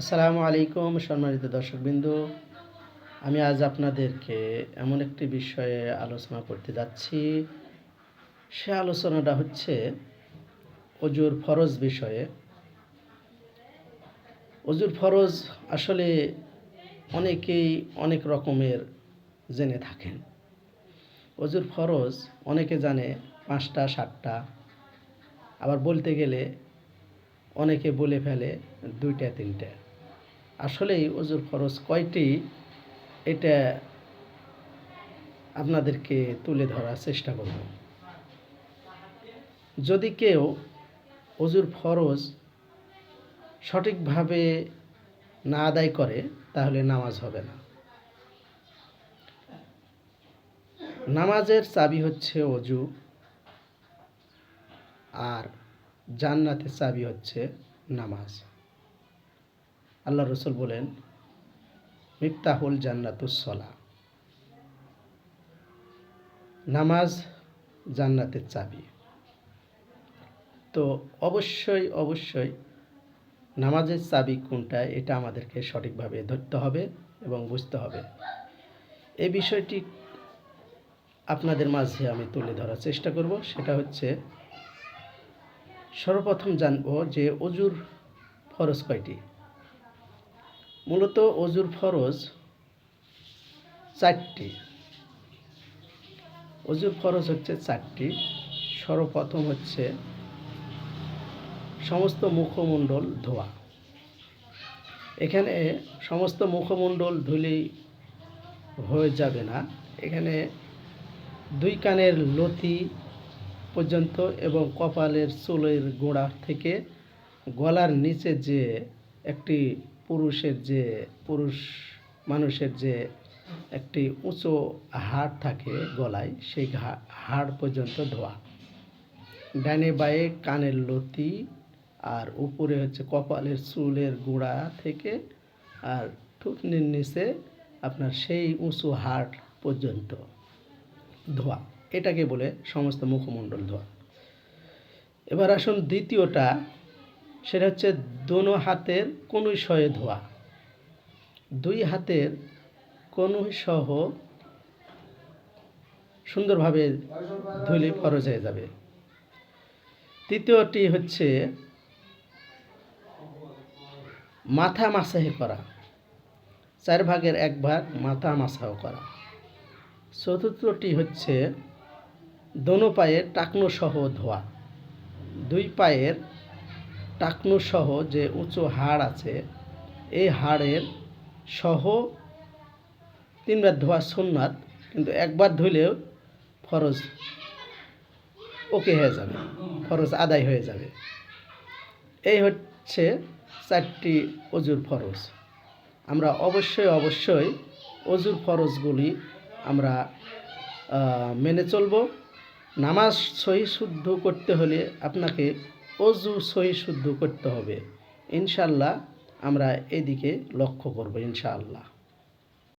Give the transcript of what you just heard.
আসসালামু আলাইকুম সম্মানিত দর্শকবৃন্দু। আমি আজ আপনাদেরকে এমন একটি বিষয়ে আলোচনা করতে যাচ্ছি। সে আলোচনাটা হচ্ছে অজুর ফরজ বিষয়ে। অজুর ফরজ আসলে অনেকেই অনেক রকমের জেনে থাকেন। অজুর ফরজ অনেকে জানে পাঁচটা, সাতটা। আবার বলতে গেলে অনেকে বলে ফেলে দুইটা, তিনটা। আসলেই অজুর খরচ কয়টি, এটা আপনাদেরকে তুলে ধরার চেষ্টা করব। যদি কেউ অজুর ফরজ সঠিকভাবে না আদায় করে, তাহলে নামাজ হবে না। নামাজের চাবি হচ্ছে অজু আর জান্নাতের চাবি হচ্ছে নামাজ। আল্লাহ রসুল বলেন, মিফতাহুল জান্নাতুসলা নামাজ জান্নাতের চাবি। তো অবশ্যই অবশ্যই নামাজের চাবি কোনটা, এটা আমাদেরকে সঠিকভাবে ধরতে হবে এবং বুঝতে হবে। এই বিষয়টি আপনাদের মাঝে আমি তুলে ধরার চেষ্টা করব। সেটা হচ্ছে, সর্বপ্রথম জানব যে অজুর ফরজ কয়টি? মূলত অজুর ফরজ চারটি। অজুর ফরজ হচ্ছে চারটি। সর্বপ্রথম হচ্ছে সমস্ত মুখমণ্ডল ধোয়া। এখানে সমস্ত মুখমণ্ডল ধুলেই হয়ে যাবে না। এখানে দুই কানের লতি পর্যন্ত এবং কপালের চুলের গোড়া থেকে গলার নিচে যে একটি পুরুষের যে, পুরুষ মানুষের যে একটি উঁচু হাড় থাকে গলায়, সেই হাড় পর্যন্ত ধোয়া। ডানে বায়ে কানের লতি আর উপরে হচ্ছে কপালের চুলের গোড়া থেকে আর ঠুটনির নিচে আপনার সেই উঁচু হাড় পর্যন্ত ধোয়া। এটাকে বলে সমস্ত মুখমণ্ডল ধোয়া। এবার আসুন দ্বিতীয়টা সেটা হচ্ছে দোনো হাতের কনুই সহে ধোয়া। দুই হাতের কনুই সহ সুন্দরভাবে ধুলে ফরজ হয়ে যাবে। তৃতীয়টি হচ্ছে মাথা মাসাহি করা। চার ভাগের এক ভাগ মাথা মাসাও করা। চতুর্থটি হচ্ছে দোনো পায়ের টাকনো সহ ধোয়া। দুই পায়ের টাকনো সহ যে উঁচু হাড় আছে এই হাড়ের সহ তিনবার ধোয়া সোননাথ কিন্তু একবার ধুলেও ফরজ ওকে হয়ে যাবে, ফরজ আদায় হয়ে যাবে। এই হচ্ছে চারটি অজুর ফরজ। আমরা অবশ্যই অবশ্যই অজুর ফরজগুলি আমরা মেনে চলব। নামাজ সহি শুদ্ধ করতে হলে আপনাকে অজু সহি শুদ্ধ করতে হবে। ইনশাল্লাহ আমরা এদিকে লক্ষ্য করব ইনশাআল্লাহ।